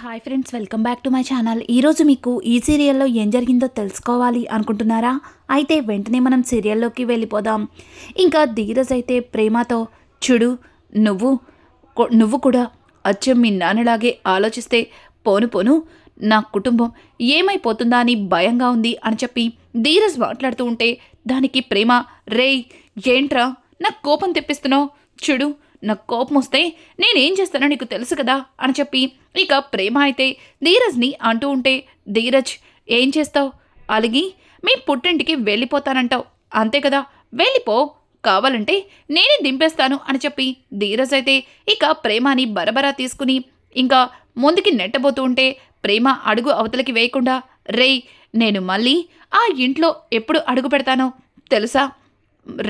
Hi friends welcome back to my channel ఈరోజు మీకు ఈ సీరియల్లో ఏం జరిగిందో తెలుసుకోవాలి అనుకుంటున్నారా? అయితే వెంటనే మనం సీరియల్లోకి వెళ్ళిపోదాం. ఇంకా ధీరజ్ అయితే ప్రేమతో చూడు నువ్వు నువ్వు కూడా అచ్చం మీ నాన్నలాగే ఆలోచిస్తే పోను పోను నా కుటుంబం ఏమైపోతుందా అని భయంగా ఉంది అని చెప్పి ధీరజ్ మాట్లాడుతూ ఉంటే దానికి ప్రేమ రేయ్ ఏంట్రా? నాకు కోపం తెప్పిస్తున్నావు. చూడు నాకు కోపం వస్తే నేనేం చేస్తానో నీకు తెలుసు కదా అని చెప్పి ఇక ప్రేమ అయితే ధీరజ్ని అంటూ ఉంటే ధీరజ్ ఏం చేస్తావు? అలిగి మీ పుట్టింటికి వెళ్ళిపోతానంటావు. అంతే కదా వెళ్ళిపో. కావాలంటే నేనే దింపేస్తాను అని చెప్పి ధీరజ్ అయితే ఇక ప్రేమని బరబరా తీసుకుని ఇంకా ముందుకి నెట్టబోతూ ఉంటే ప్రేమ అడుగు అవతలకి వేయకుండా రేయ్ నేను మళ్ళీ ఆ ఇంట్లో ఎప్పుడు అడుగు పెడతానో తెలుసా?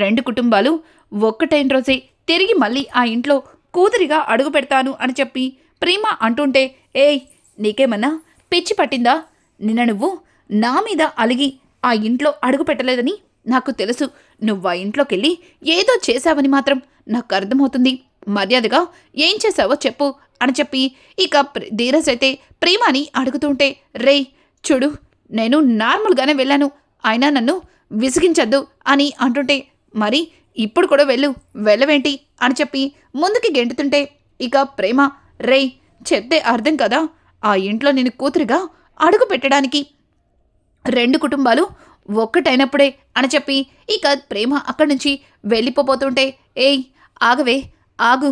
రెండు కుటుంబాలు ఒక్కటైన రోజే తిరిగి మళ్ళీ ఆ ఇంట్లో కూతురిగా అడుగు పెడతాను అని చెప్పి ప్రేమ అంటుంటే ఏయ్ నీకేమన్నా పిచ్చి పట్టిందా? నిన్న నువ్వు నా మీద అలిగి ఆ ఇంట్లో అడుగు పెట్టలేదని నాకు తెలుసు. నువ్వు ఆ ఇంట్లోకి వెళ్ళి ఏదో చేశావని మాత్రం నాకు అర్థమవుతుంది. మర్యాదగా ఏం చేశావో చెప్పు అని చెప్పి ఇక ప్ర- ధీరజ్ అయితే ప్రేమని అడుగుతుంటే రేయ్ చూడు నేను నార్మల్గానే వెళ్ళాను. అయినా నన్ను విసిగించద్దు అని అంటుంటే మరి ఇప్పుడు కూడా వెళ్ళు వెళ్ళవేంటి అని చెప్పి ముందుకి గెంటుతుంటే ఇక ప్రేమ రేయ్ చెప్తే అర్థం కదా ఆ ఇంట్లో నేను కూతురిగా అడుగు పెట్టడానికి రెండు కుటుంబాలు ఒక్కటైనప్పుడే అని చెప్పి ఇక ప్రేమ అక్కడి నుంచి వెళ్ళిపోబోతుంటే ఏయ్ ఆగవే ఆగు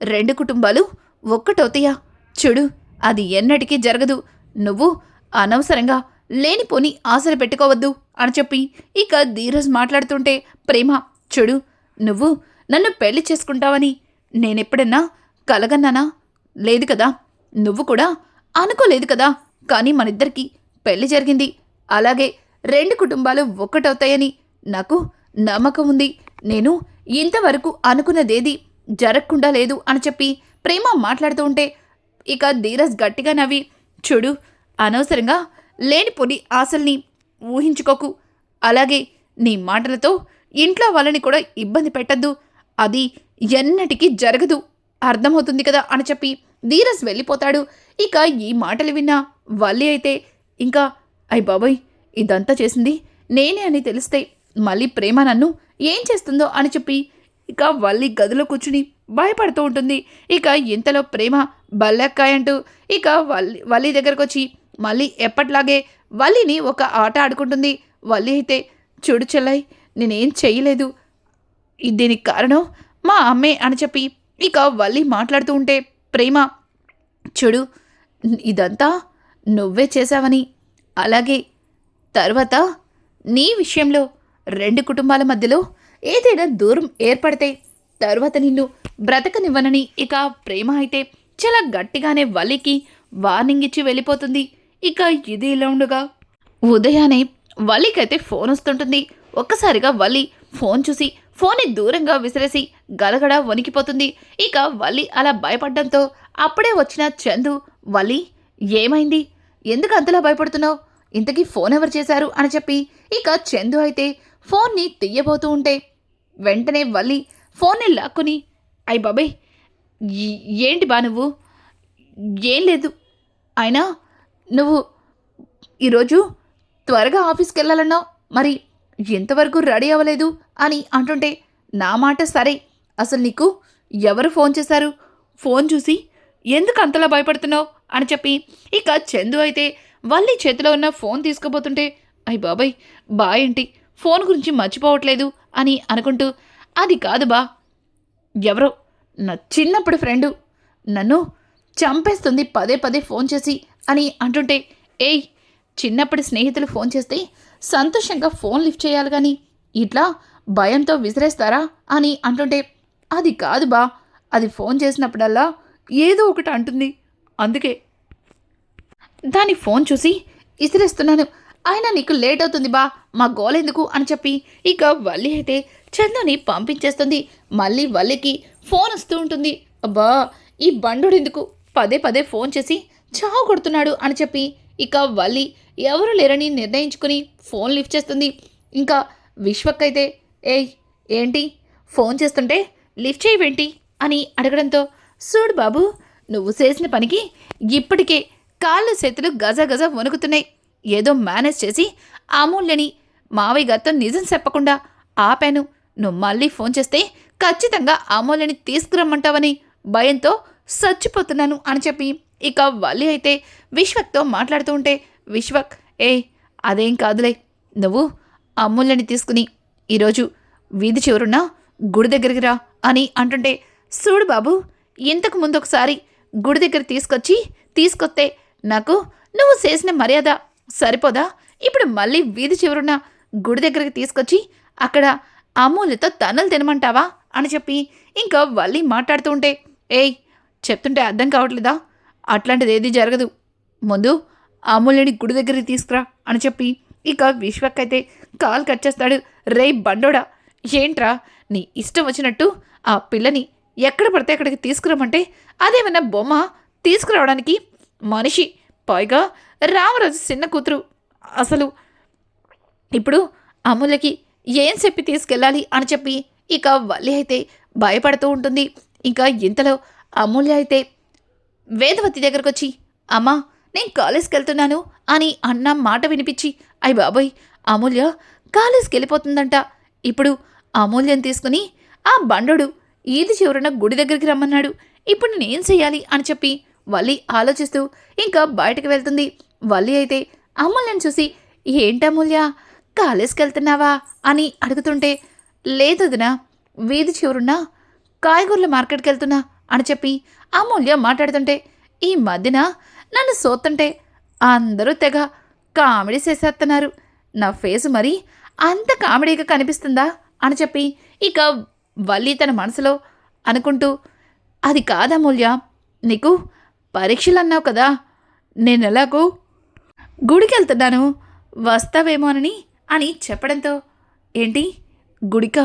రెండు కుటుంబాలు ఒక్కటవుతాయా? చూడు అది ఎన్నటికీ జరగదు. నువ్వు అనవసరంగా లేనిపోని ఆశలు పెట్టుకోవద్దు అని చెప్పి ఇక ధీరజ్ మాట్లాడుతుంటే ప్రేమ చూడు నువ్వు నన్ను పెళ్ళి చేసుకుంటావని నేనెప్పుడన్నా కలగన్నానా? లేదు కదా. నువ్వు కూడా అనుకోలేదు కదా. కానీ మనిద్దరికి పెళ్ళి జరిగింది. అలాగే రెండు కుటుంబాలు ఒక్కటవుతాయని నాకు నమ్మకం ఉంది. నేను ఇంతవరకు అనుకున్నదేది జరగకుండా లేదు అని చెప్పి ప్రేమ మాట్లాడుతూ ఉంటే ఇక ధీరజ్ గట్టిగా నవ్వి చూడు అనవసరంగా లేనిపోని ఆశల్ని ఊహించుకోకు. అలాగే నీ మాటలతో ఇంట్లో వాళ్ళని కూడా ఇబ్బంది పెట్టద్దు. అది ఎన్నటికీ జరగదు. అర్థమవుతుంది కదా అని చెప్పి ధీరస్ వెళ్ళిపోతాడు. ఇక ఈ మాటలు విన్న వల్లి అయితే ఇంకా అయ్ బాబోయ్ ఇదంతా చేసింది నేనే అని తెలిస్తే మళ్ళీ ప్రేమ నన్ను ఏం చేస్తుందో అని చెప్పి ఇక వల్లి గదిలో కూర్చుని భయపడుతూ ఉంటుంది. ఇక ఇంతలో ప్రేమ బల్లెక్కాయ అంటూ ఇక వల్లి వల్లి దగ్గరకు వచ్చి మళ్ళీ ఎప్పట్లాగే వల్లిని ఒక ఆట ఆడుకుంటుంది. వల్లి అయితే చూడు చెల్లయ్ నేనేం చేయలేదు దీనికి కారణం మా అమ్మే అని చెప్పి ఇక వల్లి మాట్లాడుతూ ఉంటే ప్రేమ చూడు ఇదంతా నువ్వే చేశావని. అలాగే తర్వాత నీ విషయంలో రెండు కుటుంబాల మధ్యలో ఏదైనా దూరం ఏర్పడితే తర్వాత నిన్ను బ్రతకనివ్వనని ఇక ప్రేమ అయితే చాలా గట్టిగానే వలికి వార్నింగ్ ఇచ్చి వెళ్ళిపోతుంది. ఇక ఇది ఇలా ఉండగా ఉదయాన్నే వల్లికైతే ఫోన్ వస్తుంటుంది. ఒక్కసారిగా వల్లి ఫోన్ చూసి ఫోన్ని దూరంగా విసిరేసి గలగడ వణికిపోతుంది. ఇక వల్లి అలా భయపడ్డంతో అప్పుడే వచ్చిన చందు వల్లి ఏమైంది? ఎందుకు అంతలా భయపడుతున్నావు? ఇంతకీ ఫోన్ ఎవరు చేశారు? అని చెప్పి ఇక చందు అయితే ఫోన్ని తీయబోతూ ఉంటే వెంటనే వల్లి ఫోన్ని లాక్కుని అయ్ బాబాయ్ ఏంటి బా నువ్వు? ఏం లేదు. అయినా నువ్వు ఈరోజు త్వరగా ఆఫీస్కి వెళ్ళాలన్నావు మరి ఎంతవరకు రెడీ అవ్వలేదు అని అంటుంటే నా మాట సరే. అసలు నీకు ఎవరు ఫోన్ చేశారు? ఫోన్ చూసి ఎందుకు అంతలా భయపడుతున్నావు? అని చెప్పి ఇక చందు అయితే వల్లి చేతిలో ఉన్న ఫోన్ తీసుకుపోతుంటే అయ్య బాబాయ్ బా ఏంటి? ఫోన్ గురించి మర్చిపోవట్లేదు అని అనుకుంటూ అది కాదు బా. ఎవరో? నా చిన్నప్పుడు ఫ్రెండు. నన్ను చంపేస్తుంది పదే పదే ఫోన్ చేసి అని అంటుంటే ఏయ్ చిన్నప్పటి స్నేహితులు ఫోన్ చేస్తే సంతోషంగా ఫోన్ లిఫ్ట్ చేయాలి కానీ ఇట్లా భయంతో విసిరేస్తారా? అని అంటుంటే అది కాదు బా అది ఫోన్ చేసినప్పుడల్లా ఏదో ఒకటి అంటుంది అందుకే. దాని ఫోన్ చూసి విసిరేస్తున్నాను. అయినా నీకు లేట్ అవుతుంది బా మా గోలెందుకు అని చెప్పి ఇక వల్లి అయితే చందుని పంపించేస్తుంది. మళ్ళీ వల్లికి ఫోన్ వస్తూ ఉంటుంది. అబ్బా ఈ బండుడు ఎందుకు? పదే పదే ఫోన్ చేసి చావు కొడుతున్నాడు అని చెప్పి ఇక వల్లి ఎవరు లేరని నిర్ణయించుకుని ఫోన్ లిఫ్ట్ చేస్తుంది. ఇంకా విశ్వక్కైతే ఏయ్ ఏంటి? ఫోన్ చేస్తుంటే లిఫ్ట్ చేయవేంటి? అని అడగడంతో చూడు బాబు నువ్వు చేసిన పనికి ఇప్పటికే కాళ్ళు చేతులు గజ గజ వణుకుతున్నాయి. ఏదో మేనేజ్ చేసి అమూల్యని మావయ్య గారితో నిజం చెప్పకుండా ఆపాను. నువ్వు మళ్ళీ ఫోన్ చేస్తే ఖచ్చితంగా అమూల్యని తీసుకురమ్మంటావని భయంతో చచ్చిపోతున్నాను అని చెప్పి ఇక వల్లి అయితే విశ్వక్తో మాట్లాడుతూ ఉంటే విశ్వక్ ఏ అదేం కాదులే నువ్వు అమూల్యని తీసుకుని ఈరోజు వీధి చివరున్న గుడి దగ్గరికి రా అని అంటుంటే చూడు బాబు ఇంతకు ముందు ఒకసారి గుడి దగ్గర తీసుకొచ్చి తీసుకొస్తే నాకు నువ్వు చేసిన మర్యాద సరిపోదా? ఇప్పుడు మళ్ళీ వీధి చివరున్న గుడి దగ్గరికి తీసుకొచ్చి అక్కడ అమూల్యతో తనలు తినమంటావా? అని చెప్పి ఇంకా వల్లి మాట్లాడుతూ ఉంటే ఏయ్ చెప్తుంటే అర్థం కావట్లేదా? అట్లాంటిది ఏది జరగదు. ముందు అమూల్యని గుడి దగ్గరికి తీసుకురా అని చెప్పి ఇక విశ్వక్ అయితే కాల్ కట్ చేస్తాడు. రే బండోడా ఏంట్రా నీ ఇష్టం వచ్చినట్టు ఆ పిల్లని ఎక్కడ పడితే అక్కడికి తీసుకురామంటే అదేమైనా బొమ్మ తీసుకురావడానికి మనిషి పైగా రామరాజు చిన్న కూతురు. అసలు ఇప్పుడు అమూల్యకి ఏం చెప్పి తీసుకెళ్ళాలి అని చెప్పి ఇక వల్లి అయితే భయపడుతూ ఉంటుంది. ఇంకా ఇంతలో అమూల్య అయితే వేదవతి దగ్గరకు వచ్చి అమ్మా నేను కాలేజ్కి వెళ్తున్నాను అని అన్న మాట వినిపించి అయ్య బాబోయ్ అమూల్య కాలేజ్కి వెళ్ళిపోతుందంట ఇప్పుడు అమూల్యం తీసుకుని ఆ బండడు ఈది చివరన గుడి దగ్గరికి రమ్మన్నాడు. ఇప్పుడు నేనేం చెయ్యాలి? అని చెప్పి వల్లి ఆలోచిస్తూ ఇంకా బయటకు వెళ్తుంది. వల్లి అయితే అమూల్యం చూసి ఏంటమూల్య కాలేజ్కి వెళ్తున్నావా అని అడుగుతుంటే లేదదినా వీధి చివరున్న కాయగూరల మార్కెట్కి వెళ్తున్నా అని చెప్పి అమూల్య మాట్లాడుతుంటే ఈ మధ్యన నన్ను సోతుంటే అందరూ తెగ కామెడీ చేసేస్తున్నారు నా ఫేస్ మరి అంత కామెడీగా కనిపిస్తుందా అని చెప్పి ఇక వల్లి తన మనసులో అనుకుంటూ అది కాదమూల్య నీకు పరీక్షలు అన్నావు కదా నేను ఎలాగో గుడికి వెళ్తున్నాను వస్తావేమోనని అని చెప్పడంతో ఏంటి గుడిక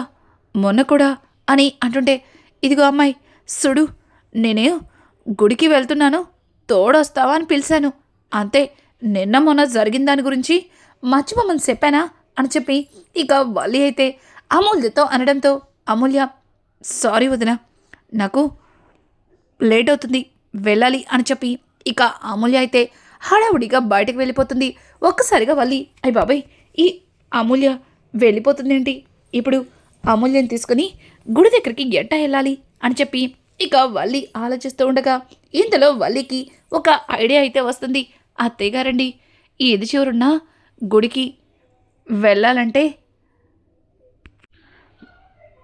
మొన్న కూడా అని అంటుంటే ఇదిగో అమ్మాయి సుడు నేనే గుడికి వెళ్తున్నాను. తోడొస్తావా అని పిలిచాను. అంతే నిన్న మొన్న జరిగిన దాని గురించి మర్చిపోమని చెప్పానా అని చెప్పి ఇక వల్లి అయితే అమూల్యతో అనడంతో అమూల్య సారీ వదిన నాకు లేట్ అవుతుంది వెళ్ళాలి అని చెప్పి ఇక అమూల్య అయితే హడావుడిగా బయటకు వెళ్ళిపోతుంది. ఒక్కసారిగా వల్లి అయ్యి బాబాయ్ ఈ అమూల్య వెళ్ళిపోతుందేంటి? ఇప్పుడు అమూల్యం తీసుకుని గుడి దగ్గరికి ఎట్టా వెళ్ళాలి? అని చెప్పి ఇక వల్లి ఆలోచిస్తూ ఉండగా ఇంతలో వల్లికి ఒక ఐడియా అయితే వస్తుంది. అత్తయ్య గారండి ఈ ఎది చివరున్న గుడికి వెళ్ళాలంటే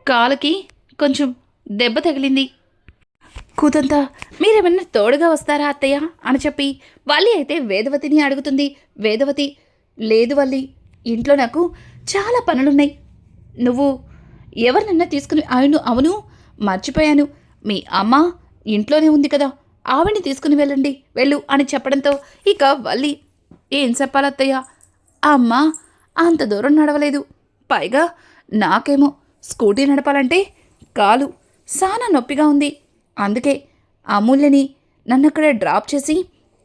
కాలుకి కొంచెం దెబ్బ తగిలింది. కూతంతా మీరేమన్నా తోడుగా వస్తారా అత్తయ్య? అని చెప్పి వల్లి అయితే వేదవతిని అడుగుతుంది. వేదవతి లేదు వల్లి ఇంట్లో నాకు చాలా పనులున్నాయి. నువ్వు ఎవరినన్నా తీసుకుని అవును అవును మర్చిపోయాను. మీ అమ్మ ఇంట్లోనే ఉంది కదా ఆవిడ్ని తీసుకుని వెళ్ళండి వెళ్ళు అని చెప్పడంతో ఇక వల్లి ఏం చెప్పాలత్తయ్య? అమ్మ అంత దూరం నడవలేదు. పైగా నాకేమో స్కూటీ నడపాలంటే కాలు చాలా నొప్పిగా ఉంది. అందుకే అమూల్యని నన్ను అక్కడ డ్రాప్ చేసి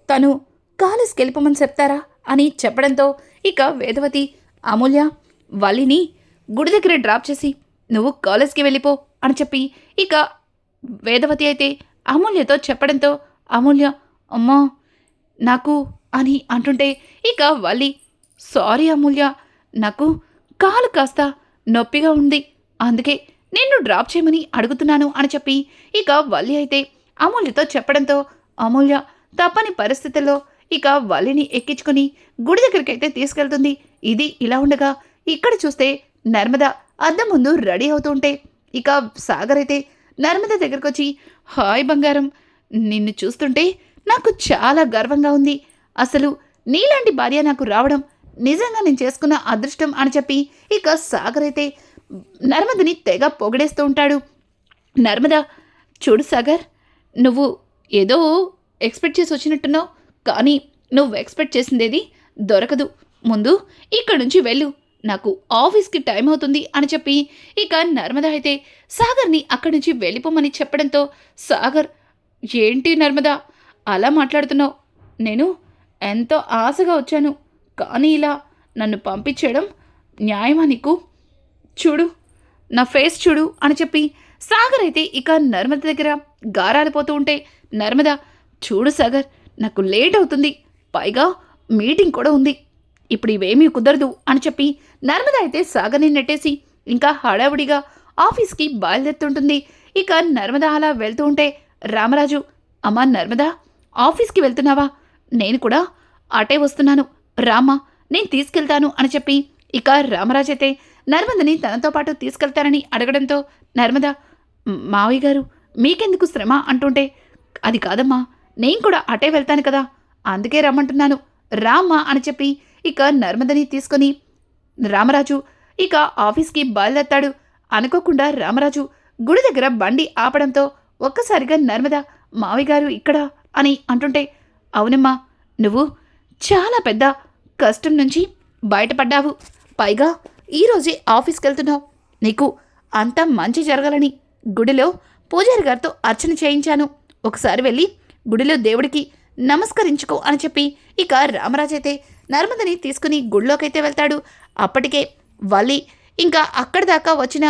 తను కాలేజ్కి వెళ్ళిపోమని చెప్తారా? అని చెప్పడంతో ఇక వేదవతి అమూల్య వల్లిని గుడి దగ్గర డ్రాప్ చేసి నువ్వు కాలేజ్కి వెళ్ళిపో అని చెప్పి ఇక వేదవతి అయితే అమూల్యతో చెప్పడంతో అమూల్య అమ్మా నాకు అని అంటుంటే ఇక వల్లి సారీ అమూల్య నాకు కాలు కాస్త నొప్పిగా ఉంది అందుకే నిన్ను డ్రాప్ చేయమని అడుగుతున్నాను అని చెప్పి ఇక వల్లి అయితే అమూల్యతో చెప్పడంతో అమూల్య తప్పని పరిస్థితుల్లో ఇక వల్లిని ఎక్కించుకొని గుడి దగ్గరికి అయితే తీసుకెళ్తుంది. ఇది ఇలా ఉండగా ఇక్కడ చూస్తే నర్మద అద్దం ముందు రెడీ అవుతుంటే ఇక సాగర్ అయితే నర్మద దగ్గరకు వచ్చి హాయ్ బంగారం నిన్ను చూస్తుంటే నాకు చాలా గర్వంగా ఉంది. అసలు నీలాంటి భార్య నాకు రావడం నిజంగా నేను చేసుకున్న అదృష్టం అని చెప్పి ఇక సాగర్ అయితే నర్మదని తెగ పొగిడేస్తూ ఉంటాడు. నర్మద చూడు సాగర్ నువ్వు ఏదో ఎక్స్పెక్ట్ చేసి వచ్చినట్టున్నావు కానీ నువ్వు ఎక్స్పెక్ట్ చేసిందేది దొరకదు. ముందు ఇక్కడ నుంచి వెళ్ళు. నాకు ఆఫీస్కి టైం అవుతుంది అని చెప్పి ఇక నర్మద అయితే సాగర్ని అక్కడి నుంచి వెళ్ళిపోమని చెప్పడంతో సాగర్ ఏంటి నర్మద అలా మాట్లాడుతున్నావు? నేను ఎంతో ఆశగా వచ్చాను కానీ ఇలా నన్ను పంపించడం న్యాయమా నీకు? చూడు నా ఫేస్ చూడు అని చెప్పి సాగర్ అయితే ఇక నర్మద దగ్గర గారాలిపోతూ ఉంటే నర్మద చూడు సాగర్ నాకు లేట్ అవుతుంది పైగా మీటింగ్ కూడా ఉంది ఇప్పుడు ఇవేమీ కుదరదు అని చెప్పి నర్మద అయితే సాగని నెట్టేసి ఇంకా హడావుడిగా ఆఫీస్కి బయలుదేరుతుంటుంది. ఇక నర్మద అలా వెళ్తూ ఉంటే రామరాజు అమ్మా నర్మదా ఆఫీస్కి వెళ్తున్నావా? నేను కూడా అటే వస్తున్నాను. రామా నేను తీసుకెళ్తాను అని చెప్పి ఇక రామరాజు అయితే నర్మదని తనతో పాటు తీసుకెళ్తానని అడగడంతో నర్మద మావయ్య గారు మీకెందుకు శ్రమ? అంటుంటే అది కాదమ్మా నేను కూడా అటే వెళ్తాను కదా అందుకే రమ్మంటున్నాను. రామ్మా అని చెప్పి ఇక నర్మదని తీసుకొని రామరాజు ఇక ఆఫీస్కి బయలుదేరతాడు. అనుకోకుండా రామరాజు గుడి దగ్గర బండి ఆపడంతో ఒక్కసారిగా నర్మద మావి గారు ఇక్కడ అని అంటుంటే అవునమ్మా నువ్వు చాలా పెద్ద కష్టం నుంచి బయటపడ్డావు. పైగా ఈరోజే ఆఫీస్కి వెళ్తున్నావు నీకు అంత మంచి జరగాలని గుడిలో పూజారి గారితో అర్చన చేయించాను. ఒకసారి వెళ్ళి గుడిలో దేవుడికి నమస్కరించుకో అని చెప్పి ఇక రామరాజు అయితే నర్మదని తీసుకుని గుళ్ళోకైతే వెళ్తాడు. అప్పటికే వల్లి ఇంకా అక్కడి దాకా వచ్చిన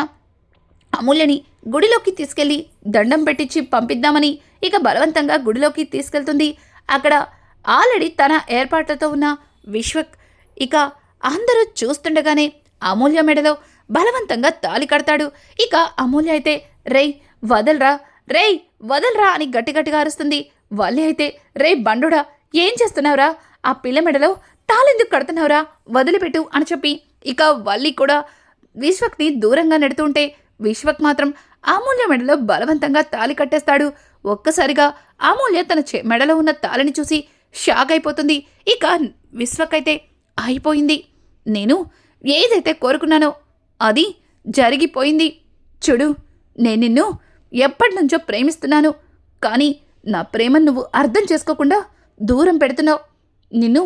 అమూల్యని గుడిలోకి తీసుకెళ్ళి దండం పెట్టించి పంపిద్దామని ఇక బలవంతంగా గుడిలోకి తీసుకెళ్తుంది. అక్కడ ఆల్రెడీ తన ఏర్పాట్లతో ఉన్న విశ్వక్ ఇక అందరూ చూస్తుండగానే అమూల్య మెడలో బలవంతంగా తాలి కడతాడు. ఇక అమూల్య అయితే రేయ్ వదలరా రేయ్ వదలరా అని గట్టి గట్టిగా అరుస్తుంది. వల్లి అయితే రే బండుడా ఏం చేస్తున్నావురా? ఆ పిల్ల మెడలో తాళెందుకు కడుతున్నావురా? వదిలిపెట్టు అని చెప్పి ఇక వల్లి కూడా విశ్వక్ని దూరంగా నెడుతుంటే విశ్వక్ మాత్రం అమూల్య మెడలో బలవంతంగా తాలి కట్టేస్తాడు. ఒక్కసారిగా అమూల్య తన మెడలో ఉన్న తాళిని చూసి షాక్ అయిపోతుంది. ఇక విశ్వక్ అయితే అయిపోయింది నేను ఏదైతే కోరుకున్నానో అది జరిగిపోయింది. చూడు నేను నిన్ను ఎప్పటి నుంచో ప్రేమిస్తున్నాను. కానీ నా ప్రేమను నువ్వు అర్థం చేసుకోకుండా దూరం పెడుతున్నావు. నిన్ను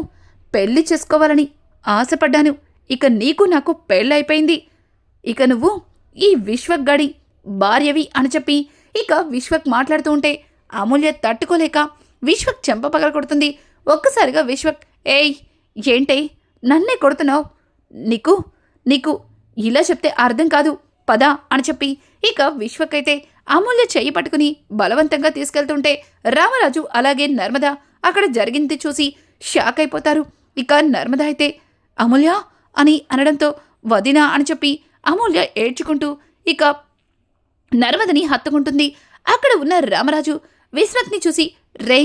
పెళ్ళి చేసుకోవాలని ఆశపడ్డాను. ఇక నీకు నాకు పెళ్ళైపోయింది. ఇక నువ్వు ఈ విశ్వక్ గడి భార్యవి అని చెప్పి ఇక విశ్వక్ మాట్లాడుతూ ఉంటే అమూల్య తట్టుకోలేక విశ్వక్ చెంప పగల కొడుతుంది. ఒక్కసారిగా విశ్వక్ ఏయ్ ఏంటే? నన్నే కొడుతున్నావు? నీకు నీకు ఇలా చెప్తే అర్థం కాదు. పద అని చెప్పి ఇక విశ్వక్ అయితే అమూల్య చెయ్యి పట్టుకుని బలవంతంగా తీసుకెళ్తుంటే రామరాజు అలాగే నర్మద అక్కడ జరిగింది చూసి షాక్ అయిపోతారు ఇక నర్మద అయితే అమూల్య అని అనడంతో వదినా అని చెప్పి అమూల్య ఏడ్చుకుంటూ ఇక నర్మదని హత్తుకుంటుంది. అక్కడ ఉన్న రామరాజు విశ్వత్ని చూసి రే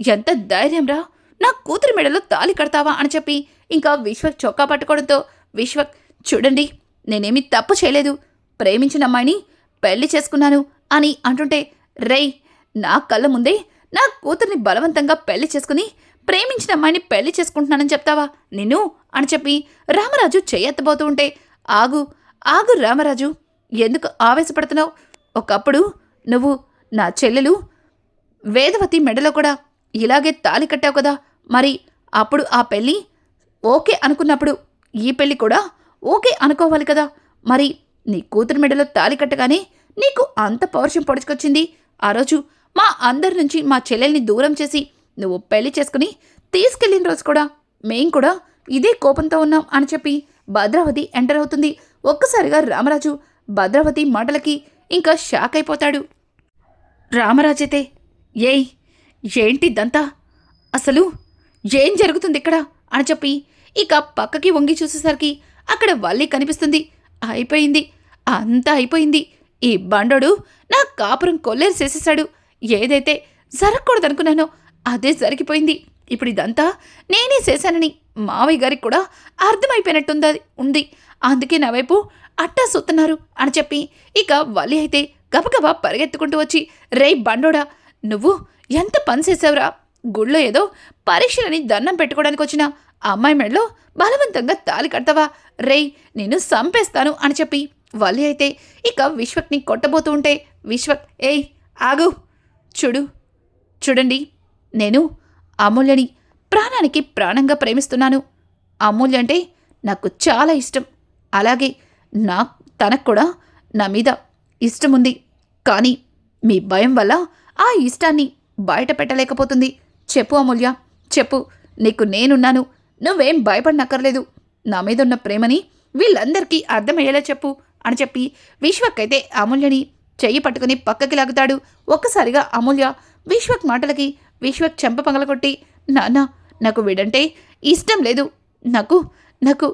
ఎంత ధైర్యం రా! నా కూతురి మెడలో తాలి కడతావా? అని చెప్పి ఇంకా విశ్వక్ చొక్కా పట్టుకోవడంతో విశ్వక్ చూడండి నేనేమి తప్పు చేయలేదు. ప్రేమించిన అమ్మాయిని పెళ్ళి చేసుకున్నాను అని అంటుంటే రేయ్ నా కళ్ళ ముందే నా కూతుర్ని బలవంతంగా పెళ్ళి చేసుకుని ప్రేమించిన అమ్మాయిని పెళ్ళి చేసుకుంటున్నానని చెప్తావా? నిన్ను? అని చెప్పి రామరాజు చేయెత్తబోతూ ఉంటే ఆగు ఆగు రామరాజు ఎందుకు ఆవేశపడుతున్నావు? ఒకప్పుడు నువ్వు నా చెల్లెలు వేదవతి మెడలో కూడా ఇలాగే తాలి కట్టావు కదా మరి అప్పుడు ఆ పెళ్ళి ఓకే అనుకున్నప్పుడు ఈ పెళ్ళి కూడా ఓకే అనుకోవాలి కదా మరి నీ కూతురు మెడలో తాలి కట్టగానే నీకు అంత పౌరుషం పొడుచుకొచ్చింది. ఆ రోజు మా అందరి నుంచి మా చెల్లెల్ని దూరం చేసి నువ్వు పెళ్ళి చేసుకుని తీసుకెళ్ళిన రోజు కూడా మేం కూడా ఇదే కోపంతో ఉన్నాం అని చెప్పి భద్రావతి ఎంటర్ అవుతుంది. ఒక్కసారిగా రామరాజు భద్రావతి మాటలకి ఇంకా షాక్ అయిపోతాడు. రామరాజైతే ఏయ్ ఏంటిదంతా అసలు ఏం జరుగుతుంది ఇక్కడ? అని చెప్పి ఇక పక్కకి వంగి చూసేసరికి అక్కడ వల్లి కనిపిస్తుంది. అయిపోయింది. అంతా అయిపోయింది. ఈ బండోడు నా కాపురం కొల్లేరు చేసేసాడు. ఏదైతే జరగకూడదనుకున్నానో అదే జరిగిపోయింది. ఇప్పుడు ఇదంతా నేనే చేశానని మావయ్య గారికి కూడా అర్థమైపోయినట్టుంది ఉంది. అందుకే నా వైపు అట్టా సుత్తున్నారు అని చెప్పి ఇక వలి అయితే గబగబా పరిగెత్తుకుంటూ వచ్చి రేయ్ బండోడా నువ్వు ఎంత పని చేసావురా గుళ్ళో ఏదో పరీక్షలని దండం పెట్టుకోవడానికి వచ్చిన అమ్మాయి మెడలో బలవంతంగా తాలి కడతావా? రేయ్ నేను సంపేస్తాను అని చెప్పి వల్లి అయితే ఇక విశ్వక్ని కొట్టబోతూ ఉంటే విశ్వక్ ఏయ్ ఆగు. చూడు చూడండి. నేను అమూల్యని ప్రాణానికి ప్రాణంగా ప్రేమిస్తున్నాను. అమూల్య అంటే నాకు చాలా ఇష్టం. అలాగే నా తనకు కూడా నా మీద ఇష్టం ఉంది కానీ మీ భయం వల్ల ఆ ఇష్టాన్ని బయట పెట్టలేకపోతుంది. చెప్పు అమూల్య చెప్పు. నీకు నేనున్నాను. నువ్వేం భయపడనక్కర్లేదు. నా మీద ఉన్న ప్రేమని వీళ్ళందరికీ అర్థమయ్యేలా చెప్పు అని చెప్పి విశ్వక్ అయితే అమూల్యని చెయ్యి పట్టుకుని పక్కకి లాగుతాడు. ఒక్కసారిగా అమూల్య విశ్వక్ మాటలకి విశ్వక్ చెంప పగలగొట్టి నాన్న నాకు వీడంటే ఇష్టం లేదు. నాకు నాకు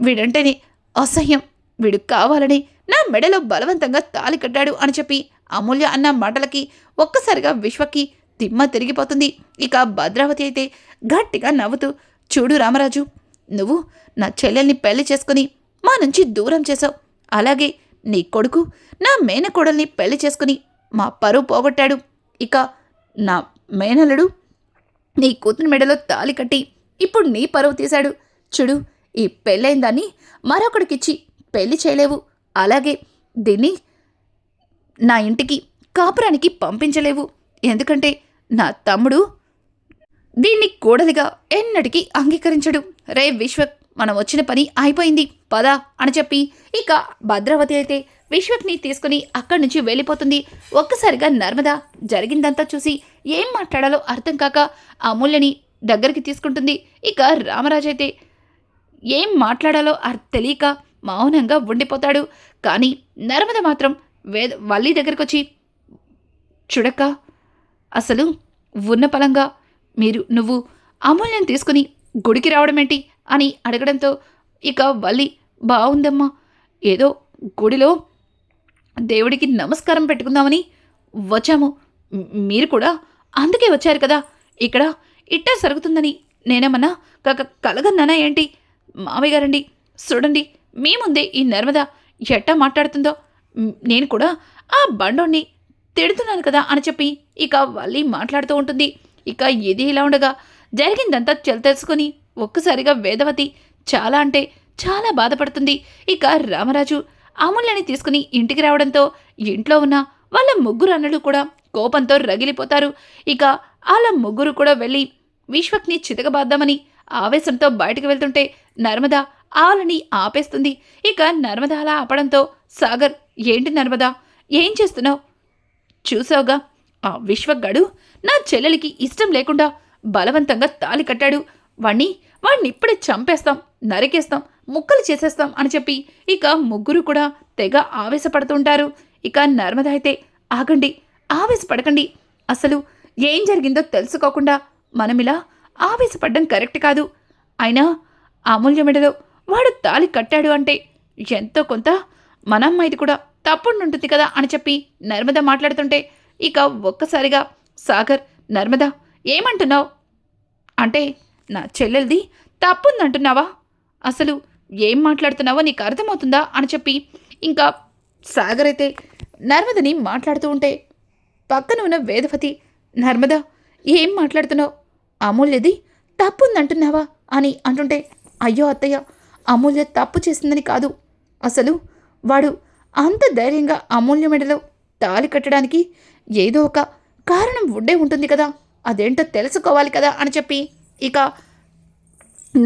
వీడంటేనే అసహ్యం. వీడు కావాలని నా మెడలో బలవంతంగా తాలి కట్టాడు అని చెప్పి అమూల్య అన్న మాటలకి ఒక్కసారిగా విశ్వకి తిమ్మ తిరిగిపోతుంది. ఇక భద్రావతి అయితే గట్టిగా నవ్వుతూ చూడు రామరాజు నువ్వు నా చెల్లెల్ని పెళ్ళి చేసుకుని మా నుంచి దూరం చేసావు అలాగే నీ కొడుకు నా మేనకోడల్ని పెళ్ళి చేసుకుని మా పరువు పోగొట్టాడు. ఇక నా మేనలుడు నీ కూతురి మెడలో తాలి కట్టి ఇప్పుడు నీ పరువు తీశాడు. చూడు ఈ పెళ్ళైన దాన్ని మరొకడికిచ్చి పెళ్ళి చేయలేవు. అలాగే దీన్ని నా ఇంటికి కాపురానికి పంపించలేవు. ఎందుకంటే నా తమ్ముడు దీన్ని కూడలిగా ఎన్నటికీ అంగీకరించడు. రే విశ్వక్ మనం వచ్చిన పని అయిపోయింది. పద అని చెప్పి ఇక భద్రావతి అయితే విశ్వక్ని తీసుకుని అక్కడి నుంచి వెళ్ళిపోతుంది. ఒక్కసారిగా నర్మద జరిగిందంతా చూసి ఏం మాట్లాడాలో అర్థం కాక అమూల్యని దగ్గరికి తీసుకుంటుంది. ఇక రామరాజు అయితే ఏం మాట్లాడాలో అర్ తెలియక మౌనంగా ఉండిపోతాడు. కానీ నర్మద మాత్రం వేద వల్లి దగ్గరికి వచ్చి చూడక్క అసలు ఉన్న పలంగా మీరు నువ్వు అమూల్యం తీసుకుని గుడికి రావడం ఏంటి అని అడగడంతో ఇక వల్లి బాగుందమ్మా ఏదో గుడిలో దేవుడికి నమస్కారం పెట్టుకుందామని వచ్చాము. మీరు కూడా అందుకే వచ్చారు కదా. ఇక్కడ ఇట్టా జరుగుతుందని నేనేమన్నా కాక కలగన్నానా ఏంటి? మామయ్య గారండి చూడండి మీ ముందే ఈ నర్మద ఎట్టా మాట్లాడుతుందో నేను కూడా ఆ బండోణ్ణి తిడుతున్నాను కదా అని చెప్పి ఇక వల్లి మాట్లాడుతూ ఉంటుంది. ఇక ఇది ఇలా ఉండగా జరిగిందంతా తెలుసుకొని ఒక్కసారిగా వేదవతి చాలా అంటే చాలా బాధపడుతుంది. ఇక రామరాజు అమూల్యని తీసుకుని ఇంటికి రావడంతో ఇంట్లో ఉన్న వాళ్ళ ముగ్గురు అన్నలు కూడా కోపంతో రగిలిపోతారు. ఇక వాళ్ళ ముగ్గురు కూడా వెళ్ళి విశ్వక్ని చితకబాద్దామని ఆవేశంతో బయటకు వెళ్తుంటే నర్మద ఆలని ఆపేస్తుంది. ఇక నర్మద అలా ఆపడంతో సాగర్ ఏంటి నర్మద? ఏం చేస్తున్నావు? చూసావుగా ఆ విశ్వగడు నా చెల్లెలికి ఇష్టం లేకుండా బలవంతంగా తాలి కట్టాడు. వాణ్ణి వాడిని ఇప్పుడే చంపేస్తాం నరికేస్తాం ముక్కలు చేసేస్తాం అని చెప్పి ఇక ముగ్గురు కూడా తెగ ఆవేశపడుతుంటారు. ఇక నర్మద అయితే ఆగండి ఆవేశపడకండి. అసలు ఏం జరిగిందో తెలుసుకోకుండా మనమిలా ఆవేశపడ్డం కరెక్ట్ కాదు. అయినా అమూల్య మెడలో వాడు తాలి కట్టాడు అంటే ఎంతో కొంత మనమ్మాయిది కూడా తప్పుండుంటుంది కదా అని చెప్పి నర్మద మాట్లాడుతుంటే ఇక ఒక్కసారిగా సాగర్ నర్మద ఏమంటున్నావు? అంటే నా చెల్లెల్ది తప్పుందంటున్నావా? అసలు ఏం మాట్లాడుతున్నావో నీకు అర్థమవుతుందా? అని చెప్పి ఇంకా సాగర్ అయితే నర్మదని మాట్లాడుతూ ఉంటే పక్కన ఉన్న వేదవతి నర్మద ఏం మాట్లాడుతున్నావు? అమూల్యది తప్పుందంటున్నావా? అని అంటుంటే అయ్యో అత్తయ్య అమూల్య తప్పు చేసిందని కాదు. అసలు వాడు అంత ధైర్యంగా అమూల్య మెడలో తాలి కట్టడానికి ఏదో ఒక కారణం ఉండే ఉంటుంది కదా. అదేంటో తెలుసుకోవాలి కదా అని చెప్పి ఇక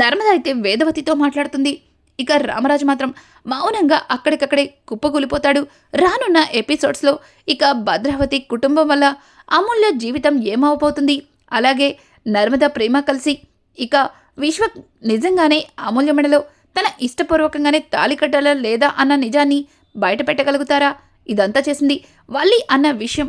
నర్మద అయితే వేదవతితో మాట్లాడుతుంది. ఇక రామరాజు మాత్రం మౌనంగా అక్కడికక్కడే కుప్పకూలిపోతాడు. రానున్న ఎపిసోడ్స్లో ఇక భద్రావతి కుటుంబం వల్ల అమూల్య జీవితం ఏమవబోతుంది? అలాగే నర్మద ప్రేమ కలిసి ఇక విశ్వ నిజంగానే అమూల్య మెడలో తన ఇష్టపూర్వకంగానే తాలి కట్టాలా లేదా అన్న నిజాన్ని బయట పెట్టగలుగుతారా ఇదంతా చేసింది వల్లి అన్న విషయం